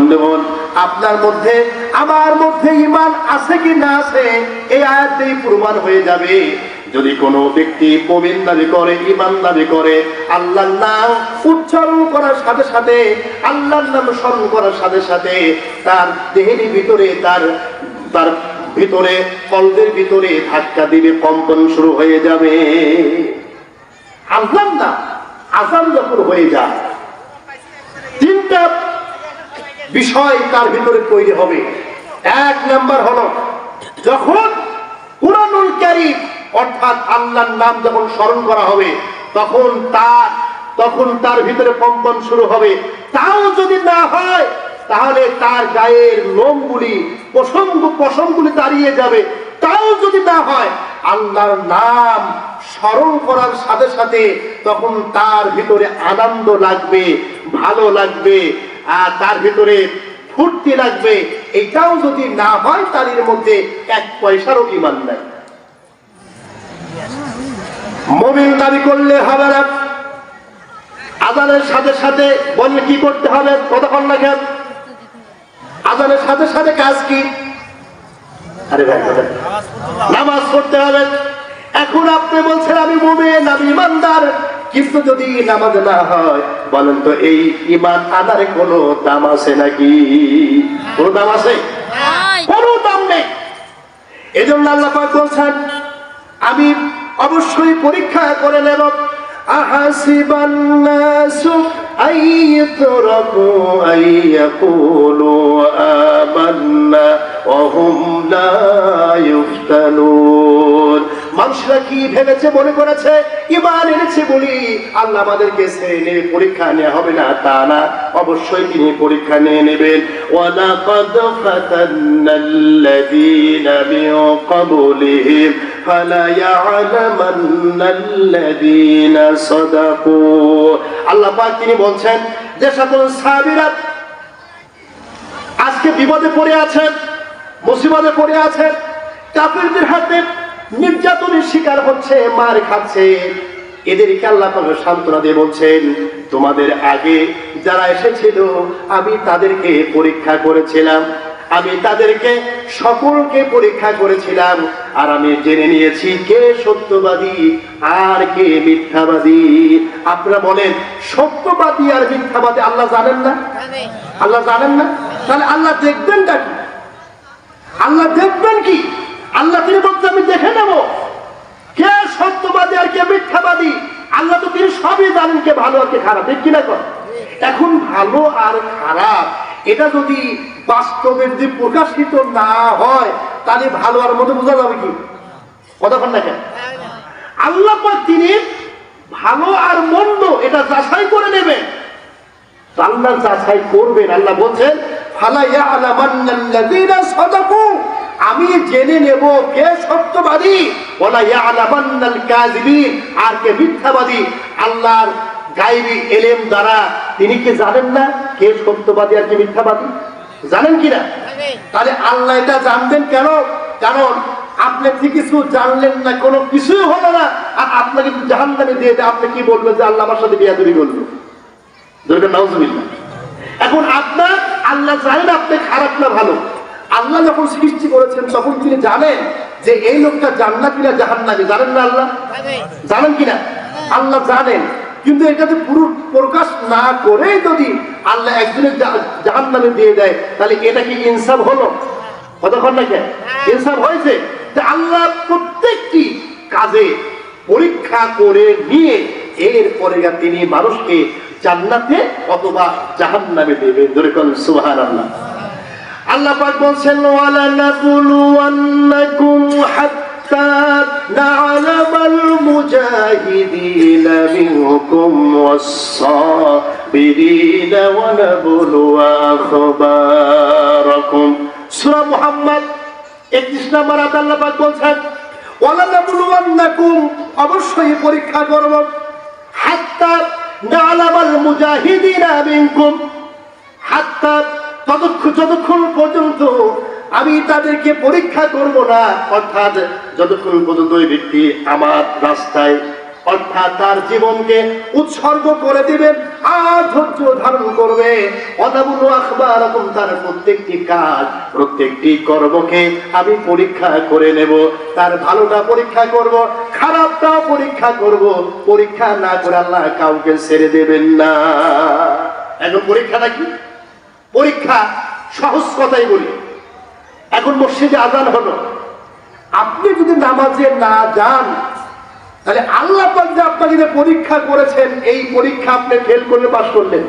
বন্ধুগণ, আপনার মধ্যে, আমার মধ্যে ইমান আছে কি না আছে, এই আয়াতেই প্রমাণ হয়ে যাবে। যদি কোনো ব্যক্তি প্রবীণ দাবি করে ইমান দাবি করে, আল্লাহর নাম উচ্চারণ করার সাথে সাথে, আল্লাহর নাম স্মরণ করার সাথে সাথে, তার দেহের ভিতরে, তার তার ভিতরে কলদের ভিতরে ধাক্কা দিবে কম্পন শুরু হয়ে যাবে। আল্লাহর নাম আজান যখন হয়ে যায়, তিনটা বিষয় তার ভিতরে তৈরি হবে? এক নাম্বার হলো, যখন কোরআনুল কারীম, অর্থাৎ আল্লাহর নাম যখন স্মরণ করা হবে, তখন তার তখন তার ভিতরে কম্পন শুরু হবে। তাও যদি না হয়, তাহলে তার গায়ের লোমগুলি, পশম পশমগুলি দাঁড়িয়ে যাবে। তাও যদি না হয়, আল্লাহর নাম স্মরণ করার সাথে সাথে তখন তার ভিতরে আনন্দ লাগবে, ভালো লাগবে আর তার ভিতরে ফুর্তি লাগবে। এটাও যদি না হয় তারির মধ্যে এক পয়সারও ইমান নাই। মমিন দাবি করলে হবে না। সাথে সাথে বললে কি করতে হবে? কতক্ষণ লাগে আজানের সাথে সাথে কাজ কি? আরে ভাই নামাজ পড়তে হবে। এখন আপনি বলছেন, আমি মোমেন, আমি ইমানদার। কিন্তু যদি নামাজ না হয় বলেন তো এই ইমান আদারে কোনো দাম আছে নাকি? কোনো দাম আছে? কোনো দাম নেই। এজন্য আল্লাহ বলছেন আমি অবশ্যই পরীক্ষা করে নেব। আহাসিবান নাসু আইয়ুতরাকু আইয়াকুলু আমান্না ওয়া হুম লা ইফতানুন। মানুষরা কি ভেবেছে, মনে করেছে? ইমান এনেছে বলি, আল্লাহ আমাদেরকে শ্রেণি পরীক্ষা নেওয়া হবে না, তা না। অবশ্যই তিনি পরীক্ষা নিয়ে নেবেন। ওয়ালাকাদ ফাতান্নাল্লাযীনা মিন ক্বাবলিহিম ফালায়া'লামান্নাল্লাযীনা সাদাকু। আল্লাহ পাক তিনি বলছেন, যে সকল সাহাবীরা আজকে বিপদে পড়ে আছেন, মুসিবতে পড়ে আছেন, কাফিরদের হাতে নির্যাতনের শিকার হচ্ছে মার খাচ্ছে। এদেরকে আল্লাহ পাক সান্ত্বনা দিয়ে বলছেন তোমাদের আগে যারা এসেছিল আমি তাদেরকে পরীক্ষা করেছিলাম। আমি তাদেরকে সকলকে পরীক্ষা করেছিলাম। আর আমি জেনে নিয়েছি কে সত্যবাদী আর কে মিথ্যাবাদী। আপনারা বলেন সত্যবাদী আর মিথ্যাবাদী আল্লাহ জানেন না? আল্লাহ জানেন না? তাহলে আল্লাহ দেখবেন কি আল্লাহ দেখবেন কি আল্লাহ তিনি বলতে আমি দেখে নেব কে সত্যবাদী আর কে মিথ্যাবাদী আল্লাহ তো তিনি সবই জানেন কে ভালো আর কে খারাপ, ঠিক কিনা কর এখন ভালো আর খারাপ, এটা যদি বাস্তবের যদি প্রকাশিত না হয়, তাহলে ভালো আর মতো বোঝা যাবে কি? কতক্ষণ দেখেন আল্লাহ তিনি ভালো আর মন্দ এটা যাচাই করে নেবেন। আল্লাহ যাচাই করবেন, আল্লাহ বলছেন আমি জেনে নেব কে সত্যবাদী আর কে মিথ্যাবাদী। আল্লাহর গায়বী এলেম দ্বারা তিনি কি জানেন না? কে সত্যবাদী আর কে মিথ্যাবাদী? জানেন কি না? তাহলে আল্লাহ এটা জানবেন কেন? কারণ আপনি ঠিক কিছু জানলেন না কোনো কিছুই হলো না। আর আপনাকে জাহান্নামে দিয়ে দেয় আপনি কি বলবেন যে আল্লাহ আমার সাথে বিয়াদুরি করল? নাউজুবিল্লাহ। এখন আপনার আল্লাহ জানেন আপনি খারাপ না ভালো। আল্লাহ যখন সৃষ্টি করেছেন তখন তিনি জানেন যে এই লোকটা জান্নাত কিনা জাহান্নামে। জানেন না আল্লাহ? জানেন। কিনা আল্লাহ জানেন কিন্তু এটাতে পুরো প্রকাশ না করে যদি আল্লাহ একজনের জাহান নামে দিয়ে দেয় তাহলে এটা কি ইনসাফ হলো? কতক্ষণ না কেন? ইনসাফ হয়েছে যে আল্লাহ প্রত্যেকটি কাজে পরীক্ষা করে নিয়ে এরপরে তিনি মানুষকে জান্নাতে অথবা জাহান নামে দেবে ধরে কোন সুবাহান আল্লাহ আল্লাহ পাক বলছেন ওয়ালা নাবলুওয়ান্নাকুম হাত্তা না'লামাল মিনকুম ওয়াস-সাবিরিনা ওয়া নাবলুয়া আখবারাকুম সূরা মুহাম্মদ 31 নম্বর পাক বলছেন ওয়ালা নাবলুওয়ান্নাকুম অবশ্যই পরীক্ষা করব। হাত্তা না'লামাল মুজাহিদিনা মিনকুম। হাত্তা ততক্ষণ যতক্ষণ পর্যন্ত আমি তাদেরকে পরীক্ষা করব না, অর্থাৎ যতক্ষণ পর্যন্ত ওই ব্যক্তি আমার রাস্তায় অর্থাৎ তার জীবনকে উৎসর্গ করে দিবেন আর ধৈর্য ধারণ করবে। অনাবুল আখবার তার প্রত্যেকটি কাজ, প্রত্যেকটি কর্মকে আমি পরীক্ষা করে নেব। তার ভালোটা পরীক্ষা করব খারাপটা পরীক্ষা করব। পরীক্ষা না করে আল্লাহ কাউকে ছেড়ে দেবেন না। এখন পরীক্ষাটা কি? পরীক্ষা সহজ কথাই বলি। এখন মসজিদে আজান হলো। আপনি যদি নামাজে না যান তাহলে আল্লাহ যে আপনাকে যে পরীক্ষা করেছেন, এই পরীক্ষা আপনি ফেল করলে পাস করলেন।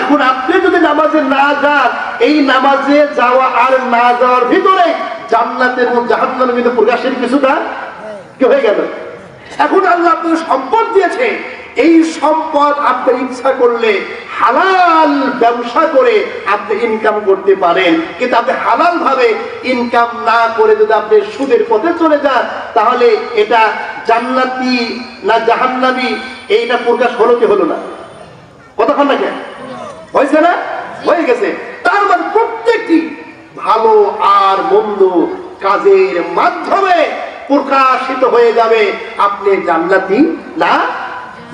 এখন আপনি যদি নামাজে না যান, এই নামাজে যাওয়া আর না যাওয়ার ভিতরে জান্নাতের এবং জাহান্নামের ভিতরে প্রকাশের কিছুটা কি হয়ে গেল? এখন আল্লাহ আপনাকে সম্পদ দিয়েছে। এই সম্পদ আপনি ইচ্ছা করলে হালাল ব্যবসা করে আপনি ইনকাম করতে পারেন। কিন্তু আপনি হালাল ভাবে ইনকাম না করে যদি আপনি সুদের পথে চলে যান, তাহলে এটা জান্নাতি না জাহান্নাবি এইটা প্রকাশ হলো কি হলো না? কতক্ষণ না কেন? হয়েছে না? হয়ে গেছে। তার মানে প্রত্যেকটি ভালো আর মন্দ কাজের মাধ্যমে প্রকাশিত হয়ে যাবে। আপনি জান্নাতি না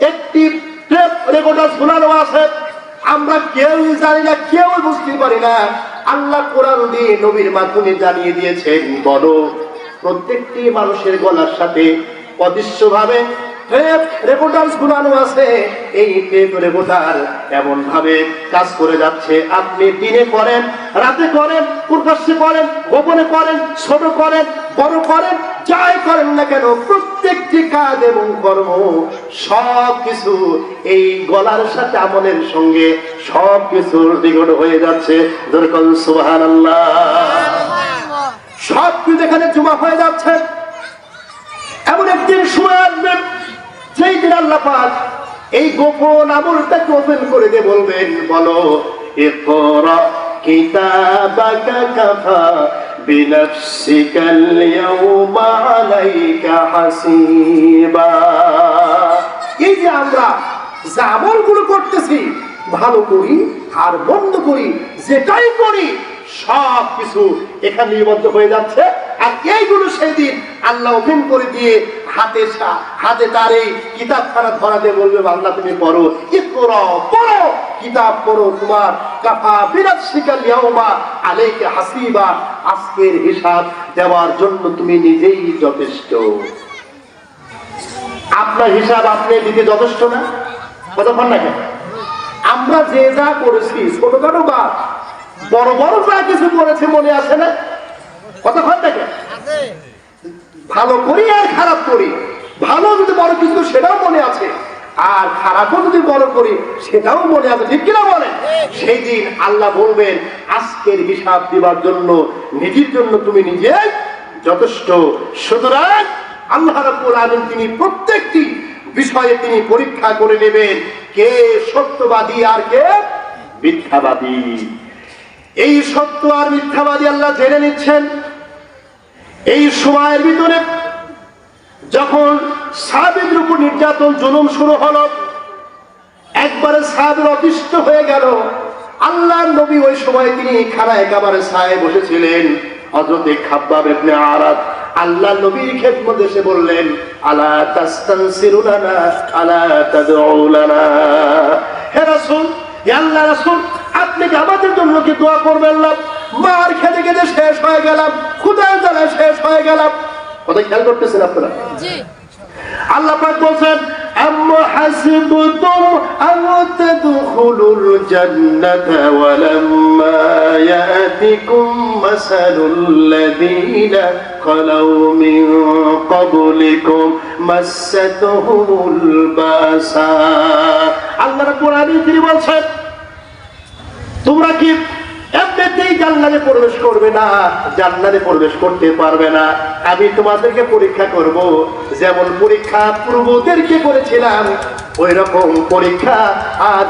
একটি আছে। আমরা কেউ জানি না, কেউ বুঝতে পারি না। আল্লাহ কোরআন দিয়ে নবীর মাধ্যমে জানিয়ে দিয়েছেন বড় প্রত্যেকটি মানুষের গলার সাথে অদৃশ্য ভাবে টেপ রেকর্ডার শোনানো আছে। এই রেকর্ডার ভাবে কাজ করে যাচ্ছে। আপনি দিনে করেন, রাতে করেন করেন করেন, ছোট করেন, বড় করেন, যাই করেন না কেন প্রত্যেকটি কাজ এবং কর্ম সব কিছু এই গলার সাথে আমলের সঙ্গে সব কিছুর দ্বিগুণ হয়ে যাচ্ছে। সব কিছু এখানে জমা হয়ে যাচ্ছে, এমন একদিন সময় আসবে সেই দিন আল্লাহ পাক এই গোপন আমলটাকে ওপেন করে দিয়ে বলবেন, বলো কাফা বিনফসিকা اليوم عليك حسيبا. এই যে আমরা যে আমলগুলো করতেছি, ভালো করি আর বন্ধ করি, যেটাই করি, সব কিছু এখানে নিবদ্ধ হয়ে যাচ্ছে। আর এইগুলো সেদিন আল্লাহ ওপেন করে দিয়ে হাতে হাতে তার এই কিতাবখানা ধরাতে বলবে বাংলা তুমি পড়ো। ই করো পড়ো, কিতাব পড়ো তোমার। কাফা বিরাট শিকাল ইয়াউমা আলাইকে হাসিবা। আজকের হিসাব দেওয়ার জন্য তুমি নিজেই যথেষ্ট। আপনার হিসাব আপনি দিতে যথেষ্ট না? কতক্ষণ না কেন আমরা যে যা করেছি, ছোটখাটো বা বড় বড় যা কিছু করেছে, মনে আছে না? কতক্ষণ থেকে ভালো করি আর খারাপ করি। ভালো যদি বড় কিছু সেটাও মনে আছে। আর খারাপও যদি বড় করি, সেটাও মনে আছে। ঠিক কিনা বলে সেই দিন আল্লাহ বলবেন, আজকের হিসাব দিবার জন্য নিজের জন্য তুমি নিজে যথেষ্ট। সুতরাং আল্লাহ রাব্বুল আলামিন তিনি প্রত্যেকটি বিষয়ে তিনি পরীক্ষা করে নেবেন, কে সত্যবাদী আর কে মিথ্যাবাদী। এই সত্য আর মিথ্যাবাদী আল্লাহ জেনে নিচ্ছেন। এই সময়ের ভিতরে যখন সাহাবিদের উপর নির্যাতন, জুলুম শুরু হলো, একবারে সাহাবের অতিষ্ঠ হয়ে গেল। আল্লাহ নবী ওই সময় তিনি খানা একেবারে ছায়ে বসেছিলেন। হযরতে খাব্বাব ইবনে আরাদ আল্লাহ নবীর খেদমত এসে বললেন, আলা তাস্তানসিরুনানা আলা তাদউলানা হে রাসূল, হে আল্লাহ রাসূল, আপনি কি আমাদের জন্য কি দোয়া করবেন না? মার খেতে খেতে শেষ হয়ে গেলাম। শেষ হয়ে গেলাম। কথা খেয়াল করতেছেন আপনারা? আল্লাহ পাক বলছেন আম হাসিবতুম আন তাদখুলুল জান্নাতা ওয়া লাম্মা ইয়াতিকুম মাসালুল লাযীনা খালাউ মিন ক্বাবলিকুম মাসাতুহুমুল বাসা। আল্লাহ বলছেন তোমরা কি এমনিতেই জান্নাতে প্রবেশ করবে না, জান্নাতে প্রবেশ করতে পারবে না। আমি তোমাদেরকে পরীক্ষা করব, যেমন পরীক্ষা পূর্বদেরকে করেছিলাম ওই রকম পরীক্ষা আজ